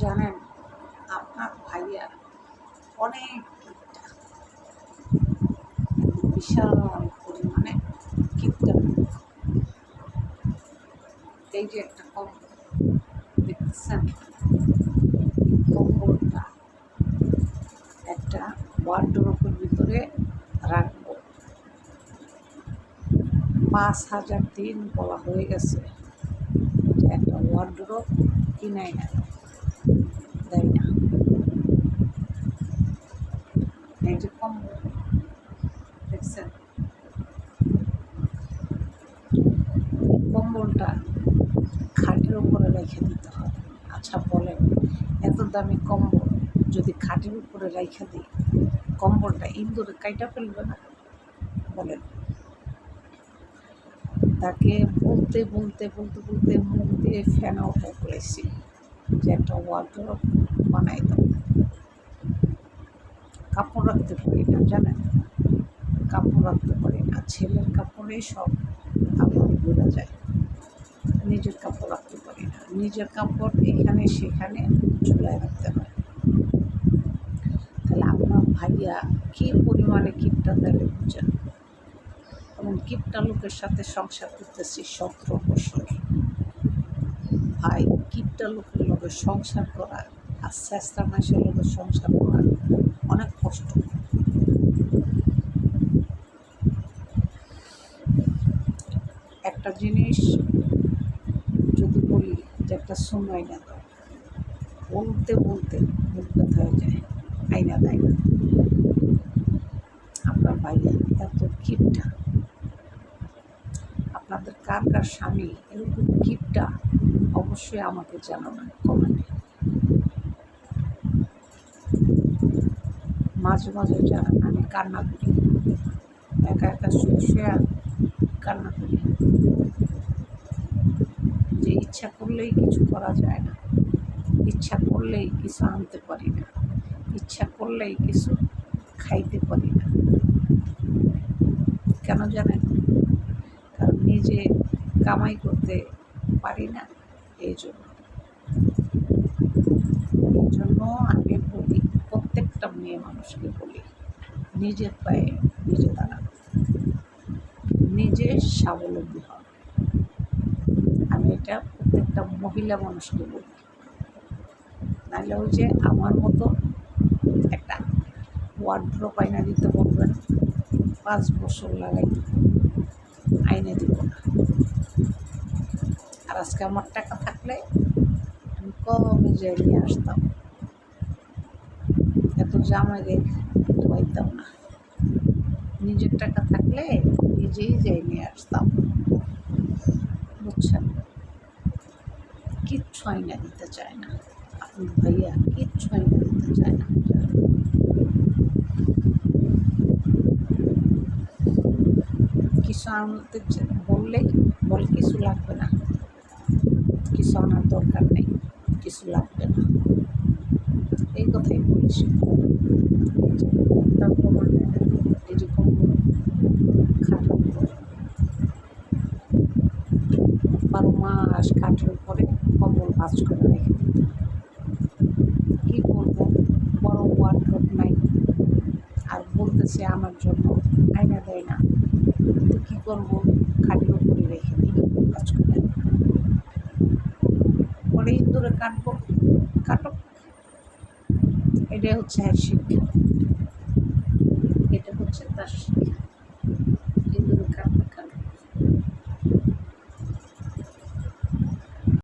জানেন, আপনার ভাইয়া অনেক বিশাল পরিমাণে লোক। এই যে একটা কম্বল দেখতেছেন কম্বলটা একটা ওয়ার্ডরোবের ভিতরে রাখব। পাঁচ হাজার দিন বলা হয়ে গেছে। একটা ওয়ার্ডরোব কিনাই না দেয় না এই যে কম্বল দেখছেন কম্বলটা খাটের উপরে রেখে দিতে হবে আচ্ছা বলেন, এত দামি কম্বল যদি খাটের উপরে রেখে দিই, কম্বলটা ইন্দুরে কাইটা ফেলবে না? বলেন। তাকে বলতে বলতে বলতে বলতে মুখ দিয়ে ফ্যান উঠে পড়েছি যে একটা ওয়ার্ড্রপ বানাই দাও কাপড় রাখতে পারি না, জানেন? কাপড় রাখতে পারি না, ছেলের কাপড়ে সব আমার বোঝা যায় নিজের কাপড় রাখতে পারি না, নিজের কাপড় এখানে সেখানে ঝুলায় রাখতে হয়। তাহলে আপনার ভাইয়া কী পরিমাণে কিপটা তাহলে বুঝেন? এবং কিপটা লোকের সাথে সংসার করতেছি সতেরো বছর। ভাই, কিপটা লোকের লোকের সংসার করা আর চেষ্টা মাসের লোকের সংসার করা অনেক কষ্ট। একটা জিনিস যদি বলি যে একটা সময় না দাও বলতে বলতে মুখ ব্যথা হয়ে যায় আইনা দেয় না। আপনার ভাইয়া এত কিপটা। আপনাদের কার কার স্বামী এরকম কিপটা, অবশ্যই আমাকে জানাবেন। কমেন্টে মাঝে মাঝে আমি কান্না করি। একা একা শুয়ে শুয়ে কান্না করি। যে ইচ্ছা করলেই কিছু করা যায় না। ইচ্ছা করলেই কিছু আনতে পারি না। ইচ্ছা করলেই কিছু খাইতে পারি না। কেন জানেন? কারণ নিজে কামাই করতে পারি না। এই জন্য এই জন্য আমি বলি প্রত্যেকটা মেয়ে মানুষকে বলি, নিজের পায়ে নিজে দাঁড়ানো নিজে স্বাবলম্বী হন আমি এটা প্রত্যেকটা মহিলা মানুষকে বলি। নাহলে ওই যে আমার মতো একটা ওয়ার্ড্রপ আইনা দিতে বলবেন, পাঁচ বছর লাগাই আইনে দিব না। আর আজকে আমার টাকা থাকলে আমি কমে যাই নিয়ে আসতাম? এত জামাই রেখ ধোয়াইতাম না। নিজের টাকা থাকলে নিজেই যাই নিয়ে আসতাম। বুঝছেন? কিচ্ছু আইনা দিতে চায় না। আপনার ভাইয়া, কিচ্ছু আইনা দিতে চায় না। কিছু আনতে বললেই বলে কিছু লাগবে না। কিছু আনার দরকার নেই, কিছু লাগবে না। এই কথাই বলিস উপরে বারো মাস খাটের উপরে কম্বল ভাজ করে রেখে দিত করব বড় ওয়ার্ড্রোপ নাই। আর বলতেছে আমার জন্য আয়না দেয় না। তো কী করব? খাটের উপরে দিই কাজ করে পরে ইন্দুরে কাটবো। কাটক। এটাই হচ্ছে শিক্ষা। এটা হচ্ছে তার শিক্ষা